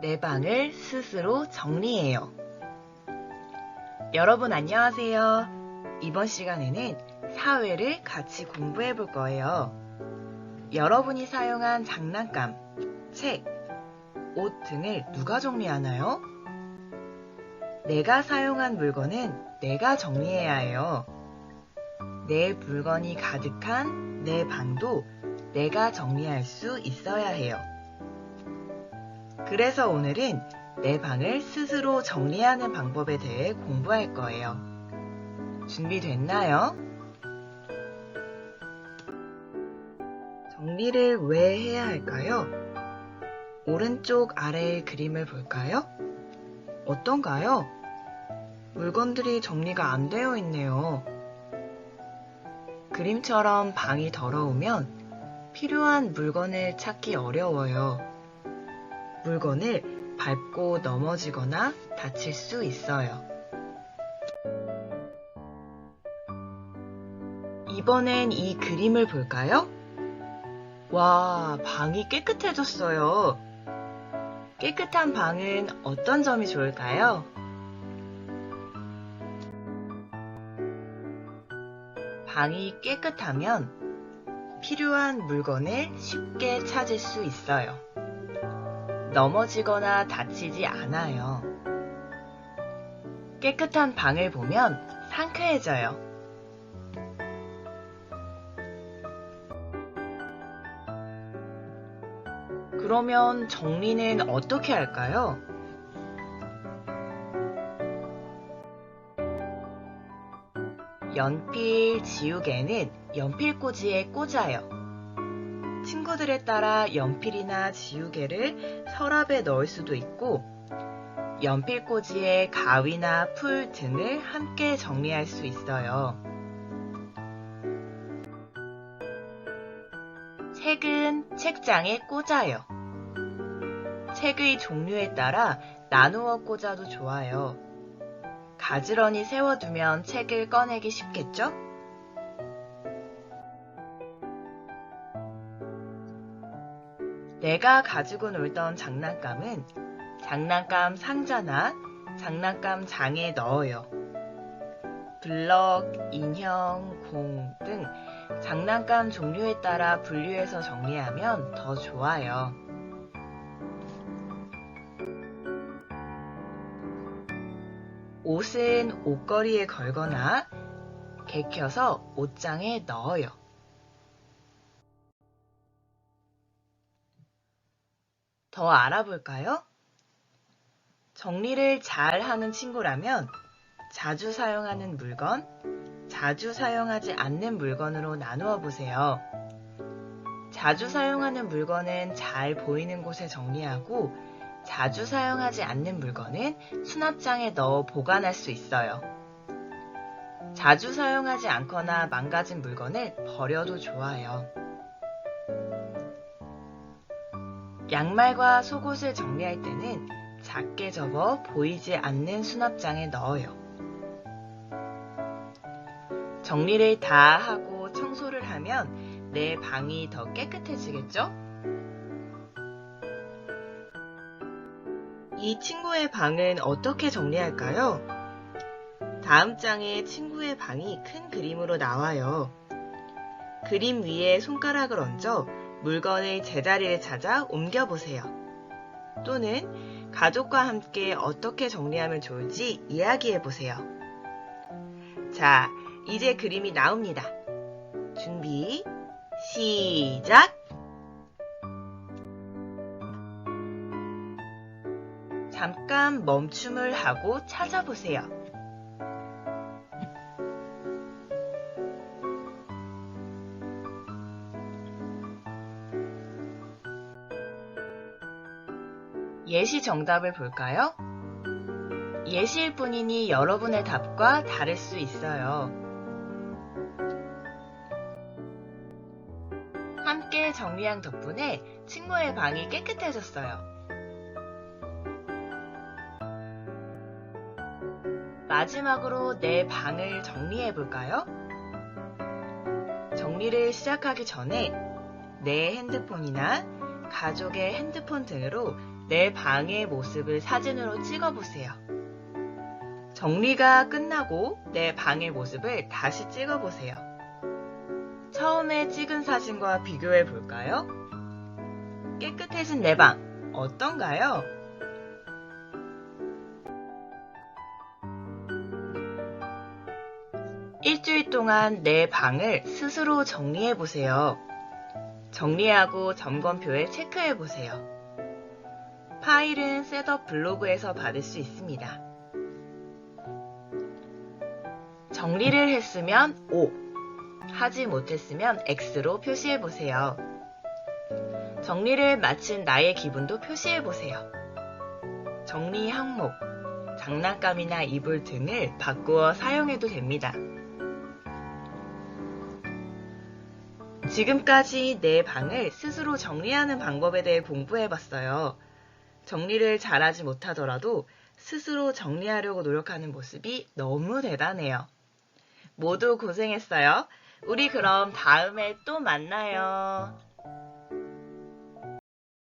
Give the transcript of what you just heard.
내 방을 스스로 정리해요. 여러분 안녕하세요. 이번 시간에는 사회를 같이 공부해 볼 거예요. 여러분이 사용한 장난감, 책, 옷 등을 누가 정리하나요? 내가 사용한 물건은 내가 정리해야 해요. 내 물건이 가득한 내 방도 내가 정리할 수 있어야 해요. 그래서 오늘은 내 방을 스스로 정리하는 방법에 대해 공부할 거예요. 준비됐나요? 정리를 왜 해야 할까요? 오른쪽 아래의 그림을 볼까요? 어떤가요? 물건들이 정리가 안 되어 있네요. 그림처럼 방이 더러우면 필요한 물건을 찾기 어려워요. 물건을 밟고 넘어지거나 다칠 수 있어요. 이번엔 이 그림을 볼까요? 와, 방이 깨끗해졌어요. 깨끗한 방은 어떤 점이 좋을까요? 방이 깨끗하면 필요한 물건을 쉽게 찾을 수 있어요. 넘어지거나 다치지 않아요. 깨끗한 방을 보면 상쾌해져요. 그러면 정리는 어떻게 할까요? 연필 지우개는 연필꽂이에 꽂아요. 친구들에 따라 연필이나 지우개를 서랍에 넣을 수도 있고, 연필꽂이에 가위나 풀 등을 함께 정리할 수 있어요. 책은 책장에 꽂아요. 책의 종류에 따라 나누어 꽂아도 좋아요. 가지런히 세워두면 책을 꺼내기 쉽겠죠? 내가 가지고 놀던 장난감은 장난감 상자나 장난감 장에 넣어요. 블럭, 인형, 공 등 장난감 종류에 따라 분류해서 정리하면 더 좋아요. 옷은 옷걸이에 걸거나 개켜서 옷장에 넣어요. 더 알아볼까요? 정리를 잘 하는 친구라면 자주 사용하는 물건, 자주 사용하지 않는 물건으로 나누어 보세요. 자주 사용하는 물건은 잘 보이는 곳에 정리하고 자주 사용하지 않는 물건은 수납장에 넣어 보관할 수 있어요. 자주 사용하지 않거나 망가진 물건을 버려도 좋아요. 양말과 속옷을 정리할 때는 작게 접어 보이지 않는 수납장에 넣어요. 정리를 다 하고 청소를 하면 내 방이 더 깨끗해지겠죠? 이 친구의 방은 어떻게 정리할까요? 다음 장에 친구의 방이 큰 그림으로 나와요. 그림 위에 손가락을 얹어 물건의 제자리를 찾아 옮겨보세요. 또는 가족과 함께 어떻게 정리하면 좋을지 이야기해보세요. 자, 이제 그림이 나옵니다. 준비, 시작! 잠깐 멈춤을 하고 찾아보세요. 예시 정답을 볼까요? 예시일 뿐이니 여러분의 답과 다를 수 있어요. 함께 정리한 덕분에 친구의 방이 깨끗해졌어요. 마지막으로 내 방을 정리해 볼까요? 정리를 시작하기 전에 내 핸드폰이나 가족의 핸드폰 등으로 내 방의 모습을 사진으로 찍어보세요. 정리가 끝나고 내 방의 모습을 다시 찍어보세요. 처음에 찍은 사진과 비교해 볼까요? 깨끗해진 내 방, 어떤가요? 일주일 동안 내 방을 스스로 정리해 보세요. 정리하고 점검표에 체크해 보세요. 파일은 셋업 블로그에서 받을 수 있습니다. 정리를 했으면 O, 하지 못했으면 X로 표시해 보세요. 정리를 마친 나의 기분도 표시해 보세요. 정리 항목, 장난감이나 이불 등을 바꾸어 사용해도 됩니다. 지금까지 내 방을 스스로 정리하는 방법에 대해 공부해 봤어요. 정리를 잘하지 못하더라도 스스로 정리하려고 노력하는 모습이 너무 대단해요. 모두 고생했어요. 우리 그럼 다음에 또 만나요.